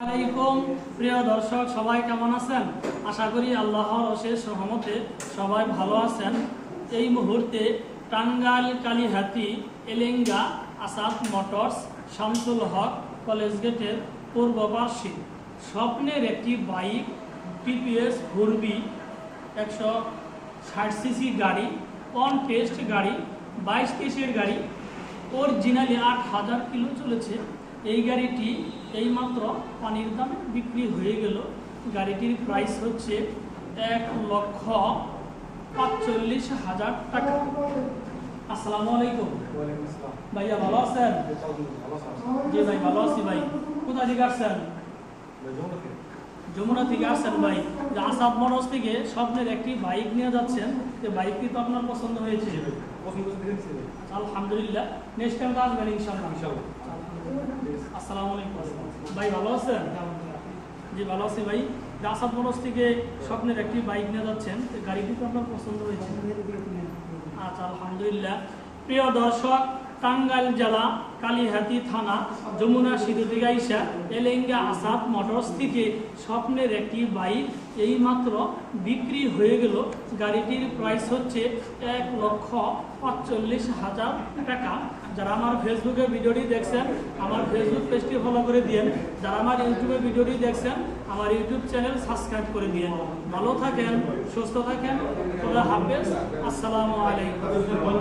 আলাইকুম, প্রিয় দর্শক, সবাই কেমন আছেন? আশা করি আল্লাহর অশেষ রহমতে সবাই ভালো আছেন। এই মুহূর্তে টাঙ্গাইল, কালীহাতি, এলেঙ্গা, আসাদ মোটরস, শামসুল হক কলেজ গেটের পূর্বপার্শ্বে স্বপ্নের একটি বাইক, টিপিএস ঘুরবি একশো ষাট সিসি গাড়ি, অন টেস্ট গাড়ি, বাইশ তেইশের গাড়ি, অরিজিনালি আট হাজার কিলো চলেছে। এই গাড়িটি এইমাত্র পানির দামে বিক্রি হয়ে গেল। গাড়িটির প্রাইস হচ্ছে এক লক্ষ পাঁচচল্লিশ হাজার টাকা। আসসালামু আলাইকুম। ভাইয়া ভালো আছেন? জি ভাই ভালো আছি ভাই। কোথায় থেকে আসছেন? যমুনা থেকে আসছেন ভাই। যে আসাদ মনোজ থেকে স্বপ্নের একটি বাইক নিয়ে যাচ্ছেন। যে বাইকটি তো আপনার পছন্দ হয়েছে। আলহামদুলিল্লাহ। নেক্সট টাইম তো আসবেন ইনশাল্লাহ আসসালামু আলাইকুম। ভাই ভালো আছেন? জি ভালো আছি ভাই। আসাদ মনোজ থেকে স্বপ্নের একটি বাইক নিয়ে যাচ্ছেন। গাড়িটি তো আপনার পছন্দ হয়েছে। আচ্ছা আলহামদুলিল্লাহ। প্রিয় দর্শক টাঙ্গাইল জেলা, কালীহাতি থানা, যমুনা সিধু এলেঙ্গা, আসাদ মোটরস থেকে স্বপ্নের একটি বাইক এইমাত্র বিক্রি হয়ে গেল। গাড়িটির প্রাইস হচ্ছে এক লক্ষ পাঁচচল্লিশ হাজার টাকা। যারা আমার ফেসবুকে ভিডিওটি দেখছেন, আমার ফেসবুক পেজটি ফলো করে দিয়েন। যারা আমার ইউটিউবে ভিডিওটি দেখছেন, আমার ইউটিউব চ্যানেল সাবস্ক্রাইব করে দিয়েন। ভালো থাকেন, সুস্থ থাকেন, খোদা হাফেজ, আসসালামু আলাইকুম।